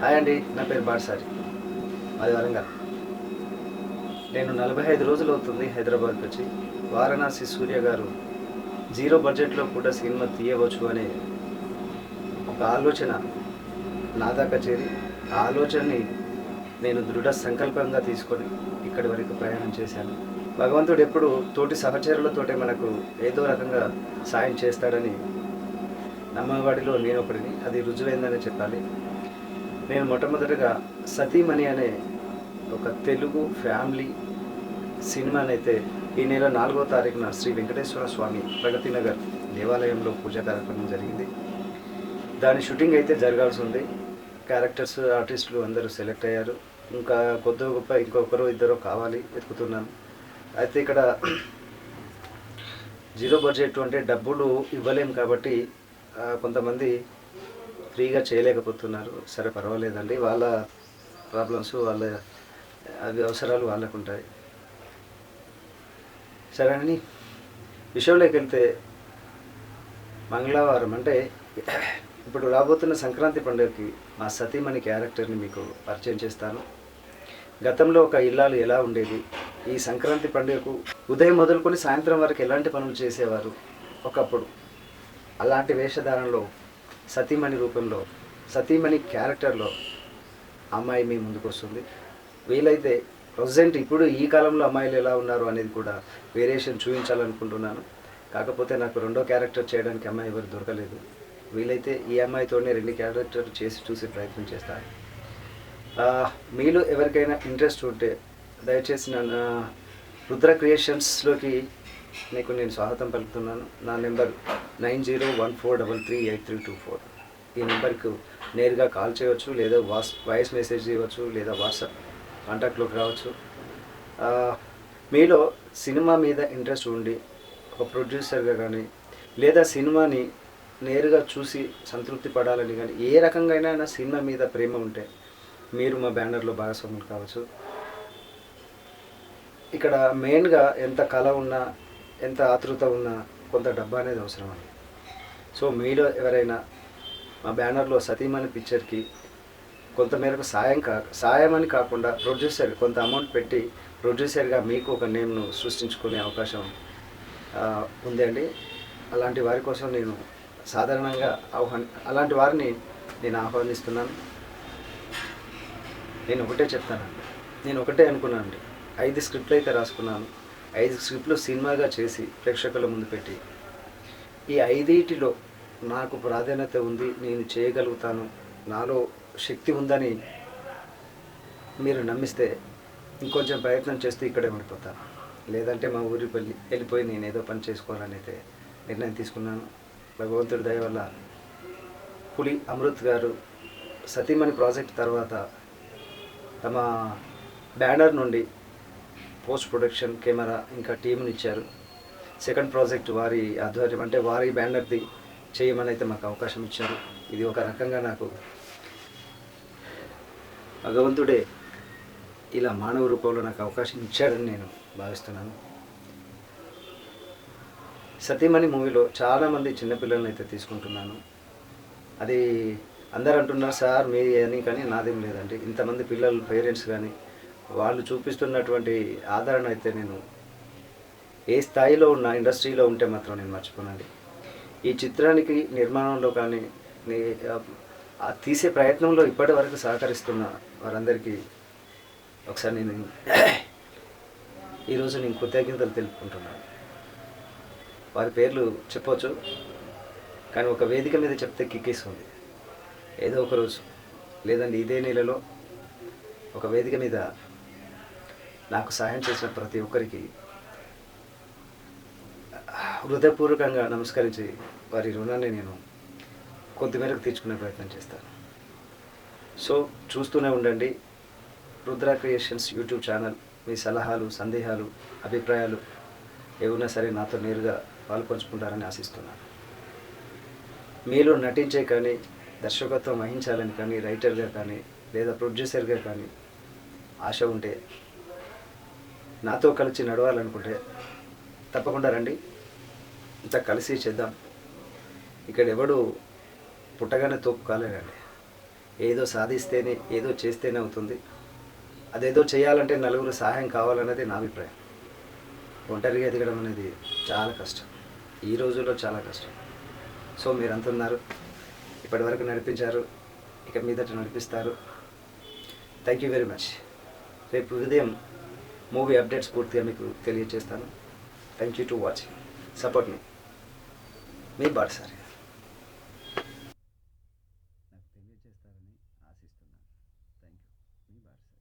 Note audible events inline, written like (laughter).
Hi అండి నా పేరు బాడ్సారి. మాది వరంగల్. నేను నలభై ఐదు రోజులు అవుతుంది హైదరాబాద్కి వచ్చి. వారణాసి సూర్య గారు జీరో బడ్జెట్లో కూడా సినిమా తీయవచ్చు అనే ఒక ఆలోచన నా దాకా చేరి ఆ ఆలోచనని నేను దృఢ సంకల్పంగా తీసుకొని ఇక్కడి వరకు ప్రయాణం చేశాను. భగవంతుడు ఎప్పుడు తోటి సహచరులతోటే మనకు ఏదో రకంగా సాయం చేస్తాడని నమ్మవాడిలో నేను ఒకడిని. అది రుజువైందని చెప్పాలి. నేను మొట్టమొదటిగా సతీమణి అనే ఒక తెలుగు ఫ్యామిలీ సినిమానైతే ఈ నెల నాలుగో తారీఖున శ్రీ వెంకటేశ్వర స్వామి ప్రగతి నగర్ దేవాలయంలో పూజా కార్యక్రమం జరిగింది. దాని షూటింగ్ అయితే జరగాల్సి ఉంది. క్యారెక్టర్స్ ఆర్టిస్టులు అందరూ సెలెక్ట్ అయ్యారు. ఇంకా కొద్ది గొప్ప ఇంకొకరు ఇద్దరు కావాలి వెతుకుతున్నాను. అయితే ఇక్కడ (clears throat) జీరో బడ్జెట్ అంటే డబ్బులు ఇవ్వలేము కాబట్టి కొంతమంది ఫ్రీగా చేయలేకపోతున్నారు. సరే పర్వాలేదండి. వాళ్ళ ప్రాబ్లమ్స్ వాళ్ళ అవి అవసరాలు వాళ్ళకు ఉంటాయి. సరే అని విషయంలోకి వెళ్తే మంగళవారం అంటే ఇప్పుడు రాబోతున్న సంక్రాంతి పండుగకి మా సతీమణి క్యారెక్టర్ని మీకు పరిచయం చేస్తాను. గతంలో ఒక ఇల్లాలు ఎలా ఉండేది ఈ సంక్రాంతి పండుగకు ఉదయం మొదలుకొని సాయంత్రం వరకు ఎలాంటి పనులు చేసేవారు? ఒకప్పుడు అలాంటి వేషధారణలో సతీమణి రూపంలో సతీమణి క్యారెక్టర్లో అమ్మాయి మీ ముందుకు వస్తుంది. వీలైతే ప్రజెంట్ ఇప్పుడు ఈ కాలంలో అమ్మాయిలు ఎలా ఉన్నారు అనేది కూడా వేరియేషన్ చూపించాలనుకుంటున్నాను. కాకపోతే నాకు రెండో క్యారెక్టర్ చేయడానికి అమ్మాయి ఎవరు దొరకలేదు. వీలైతే ఈ అమ్మాయితోనే రెండు క్యారెక్టర్ చేసి చూసి ప్రయత్నం చేస్తాను మీలో ఎవరికైనా ఇంట్రెస్ట్ ఉంటే దయచేసి నన్ను రుద్ర క్రియేషన్స్లోకి మీకు నేను స్వాగతం పలుకుతున్నాను. నా number nine zero one four double three eight three two four. ఈ నెంబర్కు నేరుగా కాల్ చేయవచ్చు లేదా వాస్ వాయిస్ మెసేజ్ ఇవ్వచ్చు లేదా వాట్సాప్ కాంటాక్ట్లోకి రావచ్చు. మీలో సినిమా మీద ఇంట్రెస్ట్ ఉండి ఒక ప్రొడ్యూసర్గా కానీ లేదా సినిమాని నేరుగా చూసి సంతృప్తి పడాలని కానీ ఏ రకంగా అయినా సినిమా మీద ప్రేమ ఉంటే మీరు మా బ్యానర్లో భాగస్వాములు కావచ్చు. ఇక్కడ మెయిన్గా ఎంత కళ ఉన్నా ఎంత ఆతృత ఉన్నా కొంత డబ్బా అనేది అవసరం సో మీలో ఎవరైనా మా బ్యానర్లో సతీమణి పిక్చర్కి కొంత మేరకు సాయం కా సాయం అని కాకుండా ప్రొడ్యూసర్ కొంత అమౌంట్ పెట్టి ప్రొడ్యూసర్గా మీకు ఒక నేమ్ను సృష్టించుకునే అవకాశం ఉంది అండి. అలాంటి వారి కోసం నేను సాధారణంగా ఆహ్వాని అలాంటి వారిని నేను ఆహ్వానిస్తున్నాను. నేను ఒకటే చెప్తానండి నేను ఒకటే అనుకున్నానండి ఐదు స్క్రిప్ట్లు అయితే రాసుకున్నాను. ఐదు స్క్రిప్ట్లు సినిమాగా చేసి ప్రేక్షకుల ముందు పెట్టి. ఈ ఐదింటిలో నాకు ప్రాధాన్యత ఉంది నేను చేయగలుగుతాను. నాలో శక్తి ఉందని మీరు నమ్మిస్తే ఇంకొంచెం ప్రయత్నం చేస్తూ ఇక్కడే ఉండిపోతాను. లేదంటే మా ఊరి వెళ్ళి వెళ్ళిపోయి నేను ఏదో పని చేసుకోవాలని అయితే నిర్ణయం తీసుకున్నాను. భగవంతుడి దయ వల్ల పులి అమృత్ గారు సతీమణి ప్రాజెక్ట్ తర్వాత తమ బ్యానర్ నుండి పోస్ట్ ప్రొడక్షన్ కెమెరా ఇంకా టీంని ఇచ్చారు. సెకండ్ ప్రాజెక్ట్ వారి ఆధ్వర్యం అంటే వారి బ్యానర్ది చేయమని అయితే మాకు అవకాశం ఇచ్చారు. ఇది ఒక రకంగా నాకు భగవంతుడే ఇలా మానవ రూపంలో నాకు అవకాశం ఇచ్చాడని నేను భావిస్తున్నాను. సతీమణి మూవీలో చాలామంది చిన్నపిల్లల్ని అయితే తీసుకుంటున్నాను. అది అందరు అంటున్నారు సార్ మీ అని కానీ నాదేం లేదండి. ఇంతమంది పిల్లలు పేరెంట్స్ కానీ వాళ్ళు చూపిస్తున్నటువంటి ఆదరణ అయితే నేను ఏ స్థాయిలో ఉన్న ఇండస్ట్రీలో ఉంటే మాత్రం నేను మర్చిపోనండి. ఈ చిత్రానికి నిర్మాణంలో కానీ తీసే ప్రయత్నంలో ఇప్పటి వరకు సహకరిస్తున్న వారందరికీ ఒకసారి నేను ఈరోజు నేను కృతజ్ఞతలు తెలుపుకుంటున్నాను. వారి పేర్లు చెప్పవచ్చు కానీ ఒక వేదిక మీద చెప్తే కిక్కిస్తుంది. ఏదో ఒక రోజు లేదండి ఇదే నెలలో ఒక వేదిక మీద నాకు సహాయం చేసిన ప్రతి ఒక్కరికి హృదయపూర్వకంగా నమస్కరించి వారి రుణాన్ని నేను కొంతమేరకు తీర్చుకునే ప్రయత్నం చేస్తాను. సో చూస్తూనే ఉండండి. రుద్ర క్రియేషన్స్ యూట్యూబ్ ఛానల్ మీ సలహాలు సందేహాలు అభిప్రాయాలు ఏమున్నా సరే నాతో నేరుగా పాల్పంచుకుంటారని ఆశిస్తున్నాను. మీలో నటించే కానీ దర్శకత్వం వహించాలని కానీ రైటర్గా కానీ లేదా ప్రొడ్యూసర్గా కానీ ఆశ ఉంటే నాతో కలిసి నడవాలనుకుంటే తప్పకుండా రండి. ఇంత కలిసి చేద్దాం. ఇక్కడ ఎవడు పుట్టగానే తోపు కాలేడండి. ఏదో సాధిస్తేనే ఏదో చేస్తేనే అవుతుంది. అదేదో చేయాలంటే నలుగురు సహాయం కావాలనేది నా అభిప్రాయం. ఒంటరిగా ఎదగడం అనేది చాలా కష్టం. ఈ రోజుల్లో చాలా కష్టం. సో మీరు ఇప్పటివరకు నడిపించారు. ఇక మీదట నడిపిస్తారు. థ్యాంక్ యూ వెరీ మచ్ రేపు ఉదయం మూవీ అప్డేట్స్ పూర్తిగా మీకు తెలియజేస్తాను thank you to watching support మీ మీ బాటసారి నాకు తెలియజేస్తారని ఆశిస్తున్నాను. Thank you me Batasari